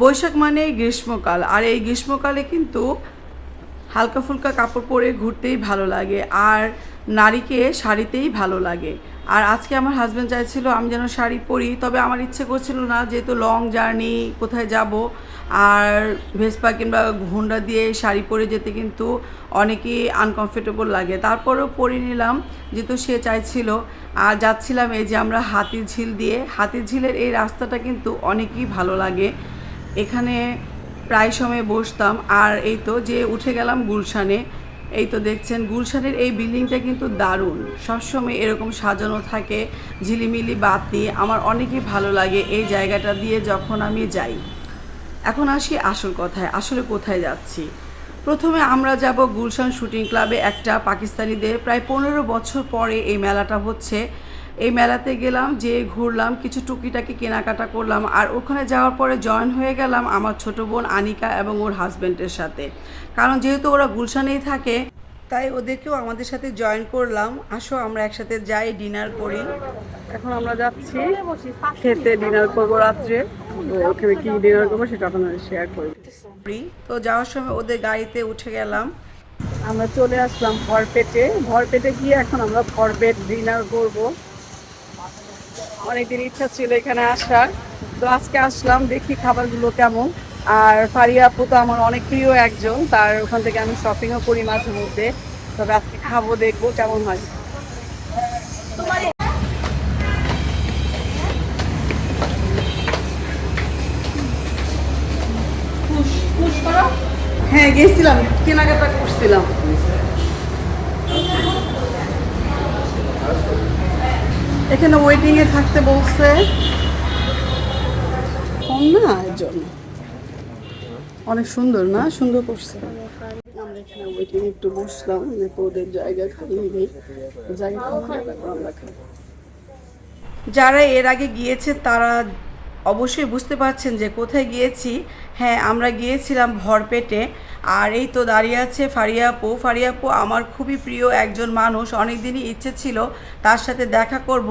বৈশাখ মানে গ্রীষ্মকাল, আর এই গ্রীষ্মকালে কিন্তু হালকা ফুলকা কাপড় পরে ঘুরতেই ভালো লাগে, আর নারীকে শাড়িতেই ভালো লাগে। আর আজকে আমার হাজব্যান্ড চাইছিল আমি যেন শাড়ি পরি, তবে আমার ইচ্ছে করছিল না, যেহেতু লং জার্নি কোথায় যাব, আর ভেসপা কিংবা ঘুন্ডা দিয়ে শাড়ি পরে যেতে কিন্তু অনেকই আনকমফোর্টেবল লাগে। তারপরেও পরে নিলাম, যেহেতু সে চাইছিল, আর যাচ্ছিলাম এই যে আমরা হাতির ঝিল দিয়ে, হাতির ঝিলের এই রাস্তাটা কিন্তু অনেকই ভালো লাগে। এখানে প্রায় সময় বসতাম। আর এই তো যে উঠে গেলাম গুলশানে, এই তো দেখছেন গুলশানের এই বিল্ডিংটা কিন্তু দারুণ। সবসময় এরকম সাজানো থাকে, ঝিলিমিলি বাতি, আমার অনেকই ভালো লাগে এই জায়গাটা দিয়ে যখন আমি যাই। এখন আসি আসল কথায়, আসলে কোথায় যাচ্ছি? প্রথমে আমরা যাব গুলশান শুটিং ক্লাবে একটা পাকিস্তানিদের প্রায় পনেরো বছর পরে এই মেলাটা হচ্ছে। এই মেলাতে গেলাম যে ঘুরলাম কিছু টুকিটাকি কেনাকাটা করলাম আর ওখানে যাওয়ার পরে জয়েন হয়ে গেলাম আমার ছোট বোন আনিকা এবং ওর হাজব্যান্ডের সাথে। কারণ যেহেতু ওরা গুলশানেই থাকে তাই ওদেরকেও আমাদের সাথে জয়েন করলাম। আসো আমরা একসাথে যাই ডিনার করি। এখন আমরা যাচ্ছি খেতে ডিনার করব রাত্রে। ওখানে কি ডিনার করব সেটা আপনাদের শেয়ার করব তো যাওয়ার সময় ওদের গাড়িতে উঠে গেলাম। আমরা চলে আসলাম ভরপেটে। ভরপেটে গিয়ে এখন আমরা ভরপেট ডিনার করব। অনেকদিন ইচ্ছা ছিল এখানে আসার। তো আজকে আসলাম দেখি খাবারগুলো কেমন। আর ফারিয়া আপু তো আমার অনেক প্রিয় একজন তার ওখান থেকে আমি শপিংও করি মাঝে মধ্যে। তবে আজকে খাব দেখব কেমন হয়। হ্যাঁ গেছিলাম কেনাকাটা করছিলাম। এখানে ওয়েটিং এ থাকতে বলছে। কম না আয়োজন অনেক সুন্দর না? সুন্দর করছে। আমরা এখানে ওয়েটিং একটু বসলাম। দেখো ওদের জায়গা খালি নেই। জায়গা আমরা যারা এর আগে গিয়েছে তারা অবশ্যই বুঝতে পারছেন যে কোথায় গিয়েছি। হ্যাঁ আমরা গিয়েছিলাম ভরপেটে। আর এই তো দাঁড়িয়ে আছে ফারিয়াপু ফারিয়াপু আমার খুবই প্রিয় একজন মানুষ। অনেক দিনই ইচ্ছে ছিল তার সাথে দেখা করব।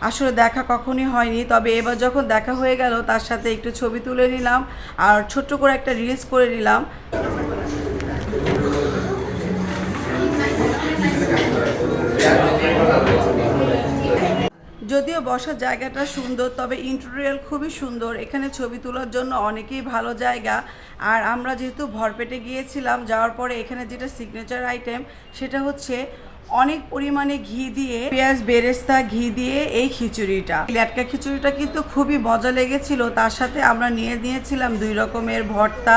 আসলে দেখা কখনই হয়নি। তবে এবার যখন দেখা হয়ে গেল, তার সাথে একটু ছবি তুলে নিলাম আর ছোট্ট করে একটা রিলস করে নিলাম। যদিও বসার জায়গাটা সুন্দর, তবে ইন্টেরিয়াল খুবই সুন্দর। এখানে ছবি তোলার জন্য অনেকেই ভালো জায়গা। আর আমরা যেহেতু ভরপেটে গিয়েছিলাম, যাওয়ার পরে এখানে যেটা সিগনেচার আইটেম সেটা হচ্ছে অনেক পরিমাণে ঘি দিয়ে, পেঁয়াজ, বেরেস্তা ঘি দিয়ে এই খিচুড়িটা। ল্যাটকা খিচুড়িটা কিন্তু খুবই মজা লেগেছিল। তার সাথে আমরা নিয়ে নিয়েছিলাম দুই রকমের ভর্তা,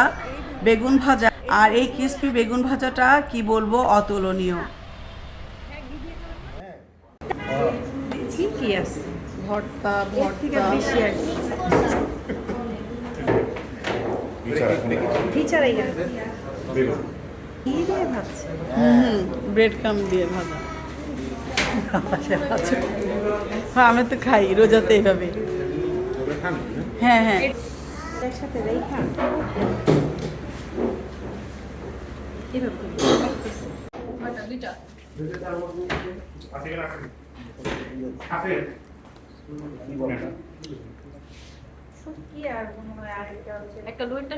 বেগুন ভাজা। আর এই ক্রিস্পি বেগুন ভাজাটা, কি বলব, অতুলনীয়। ঠিকই আছে ভর্তা থেকে বেশি আর হুম ব্রেড কাম দিয়ে ভাজা। হ্যাঁ আমি তো খাই রোজাতে এইভাবে হ্যাঁ হ্যাঁ। একসাথে মনে আরেকটা হচ্ছে একটা লুইটটা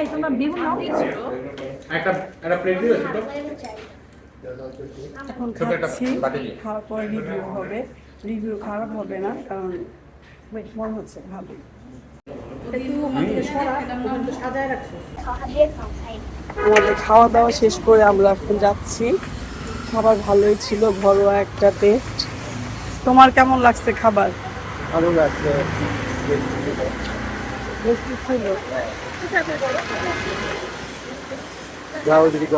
এই তোমরা বিমু নাও। একটা একটা প্লেট দিবে ছোট এখন ছোট একটা খাচ্ছি। খাওয়ার পর রিভিউ হবে। রিভিউ খারাপ হবে না কারণ মনে হচ্ছে ভালো আমাদের খাওয়া দাওয়া শেষ করে আমরা এখন যাচ্ছি। খাবার ভালোই ছিল ঘরোয়া একটা টেস্ট তোমার কেমন লাগছে খাবার? ভালো লাগছে। ছিল। যাও দিদি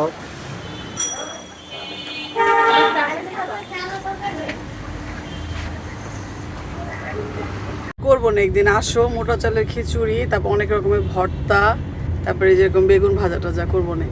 করব না একদিন আসো, মোটা চালের খিচুড়ি, তারপর অনেক রকমের ভর্তা, তারপরে যেরকম বেগুন ভাজা টাজা করব না।